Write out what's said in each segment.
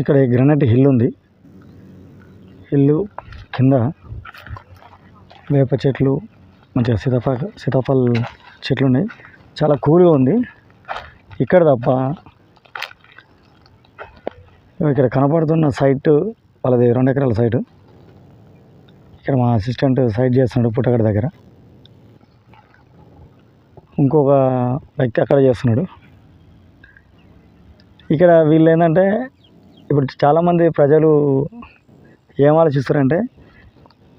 ఇక్కడ granite hill ఉంది. Hill కింద వేప చెట్లు మంచిగా సీతాఫల సీతాఫల్ చెట్లు ఉన్నాయి. చాలా కూల్గా ఉంది. ఇక్కడ తప్ప ఇక్కడ కనపడుతున్న సైట్ వాళ్ళది రెండు ఎకరాల సైటు. ఇక్కడ మా అసిస్టెంట్ సైట్ చేస్తున్నాడు పుట్టగడ దగ్గర. ఇంకొక వ్యక్తి అక్కడ చేస్తున్నాడు. ఇక్కడ వీళ్ళు ఏంటంటే ఇప్పుడు చాలామంది ప్రజలు ఏం ఆలోచిస్తారంటే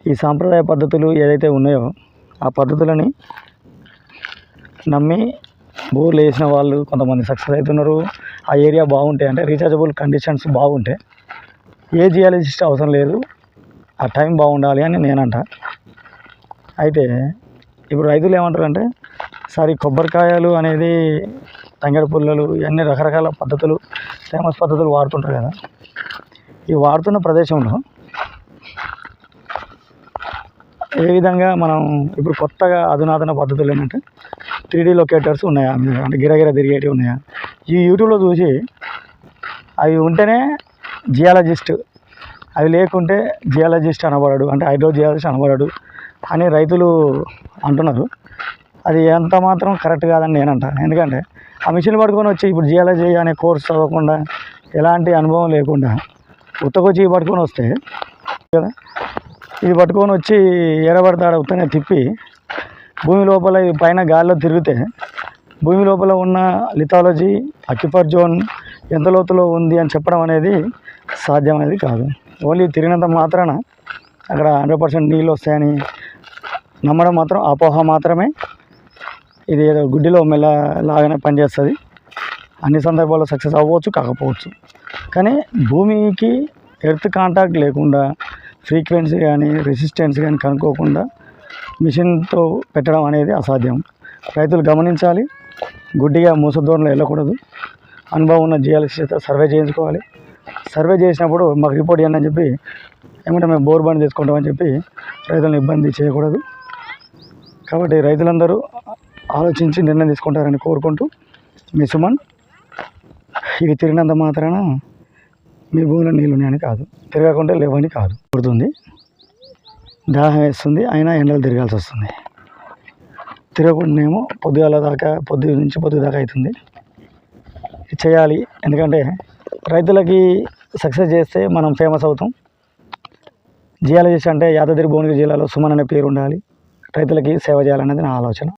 ఈ సాంప్రదాయ పద్ధతులు ఏదైతే ఉన్నాయో ఆ పద్ధతులని నమ్మి బోర్లు వేసిన వాళ్ళు కొంతమంది సక్సెస్ అవుతున్నారు. ఆ ఏరియా బాగుంటాయి అంటే రీఛార్జబుల్ కండిషన్స్ బాగుంటాయి ఏ జియాలజిస్ట్ అవసరం లేదు. ఆ టైం బాగుండాలి అని నేనంట. అయితే ఇప్పుడు రైతులు ఏమంటారంటే సార్ కొబ్బరికాయలు అనేది తంగడి పుల్లలు ఇవన్నీ రకరకాల పద్ధతులు ఫేమస్ పద్ధతులు వాడుతుంటారు కదా. ఈ వాడుతున్న ప్రదేశంలో ఏ విధంగా మనం ఇప్పుడు కొత్తగా అధునాతన పద్ధతులు ఏంటంటే త్రీ లొకేటర్స్ ఉన్నాయా? అంటే గిరగిర తిరిగేటివి ఉన్నాయా? ఈ యూట్యూబ్లో చూసి అవి ఉంటేనే జియాలజిస్ట్. అవి లేకుంటే జియాలజిస్ట్ అనబడడు అంటే హైడ్రో జియాలజిస్ట్ అనబడడు అని రైతులు అంటున్నారు. అది ఎంత మాత్రం కరెక్ట్ కాదని నేనంట. ఎందుకంటే ఆ మిషన్ పట్టుకొని వచ్చి ఇప్పుడు జియాలజీ అనే కోర్స్ చదవకుండా ఎలాంటి అనుభవం లేకుండా ఉత్తకొచ్చి పట్టుకొని వస్తే కదా ఇది పట్టుకొని వచ్చి ఎడబడతాడ ఉత్తనే తిప్పి భూమి లోపల పైన గాల్లో తిరిగితే భూమి లోపల ఉన్న లిథాలజీ అక్యుపర్ జోన్ ఎంత లోతులో ఉంది అని చెప్పడం అనేది సాధ్యం అనేది కాదు. ఓన్లీ తిరిగినంత మాత్రాన అక్కడ హండ్రెడ్ పర్సెంట్ నీళ్ళు వస్తాయని నమ్మడం మాత్రం అపోహ మాత్రమే ఇది ఏదో గుడ్డిలో మెల్ల లాగానే పనిచేస్తుంది. అన్ని సందర్భాల్లో సక్సెస్ అవ్వచ్చు కాకపోవచ్చు. కానీ భూమికి ఎర్త్ కాంటాక్ట్ లేకుండా ఫ్రీక్వెన్సీ కానీ రెసిస్టెన్స్ కానీ కనుక్కోకుండా మిషన్తో పెట్టడం అనేది అసాధ్యం. రైతులు గమనించాలి గుడ్డిగా మూసధోరణిలో వెళ్ళకూడదు. అనుభవం ఉన్న జియాలజీ సర్వే చేయించుకోవాలి. సర్వే చేసినప్పుడు మాకు రిపోర్ట్ ఇవ్వండి అని చెప్పి ఏమంటే మేము బోర్ బండి తీసుకుంటామని చెప్పి రైతులను ఇబ్బంది చేయకూడదు. కాబట్టి రైతులందరూ ఆలోచించి నిర్ణయం తీసుకుంటారని కోరుకుంటూ మీ సుమన్ ఇవి తిరిగినంత మాత్రాన మీ భూమిలో నీళ్ళు ఉన్నాయని కాదు తిరగకుండా లేవని కాదు. పుడుతుంది దాహం వేస్తుంది అయినా ఎండలు తిరగాల్సి వస్తుంది. తిరగకుండానేమో పొద్దుగాల దాకా పొద్దు నుంచి పొద్దు దాకా అవుతుంది. ఇది చేయాలి ఎందుకంటే రైతులకి సక్సెస్ చేస్తే మనం ఫేమస్ అవుతాం. జియాలజిస్ట్ అంటే యాదాద్రి భువనగిరి జిల్లాలో సుమన్ అనే పేరు ఉండాలి. రైతులకి సేవ చేయాలనేది నా ఆలోచన.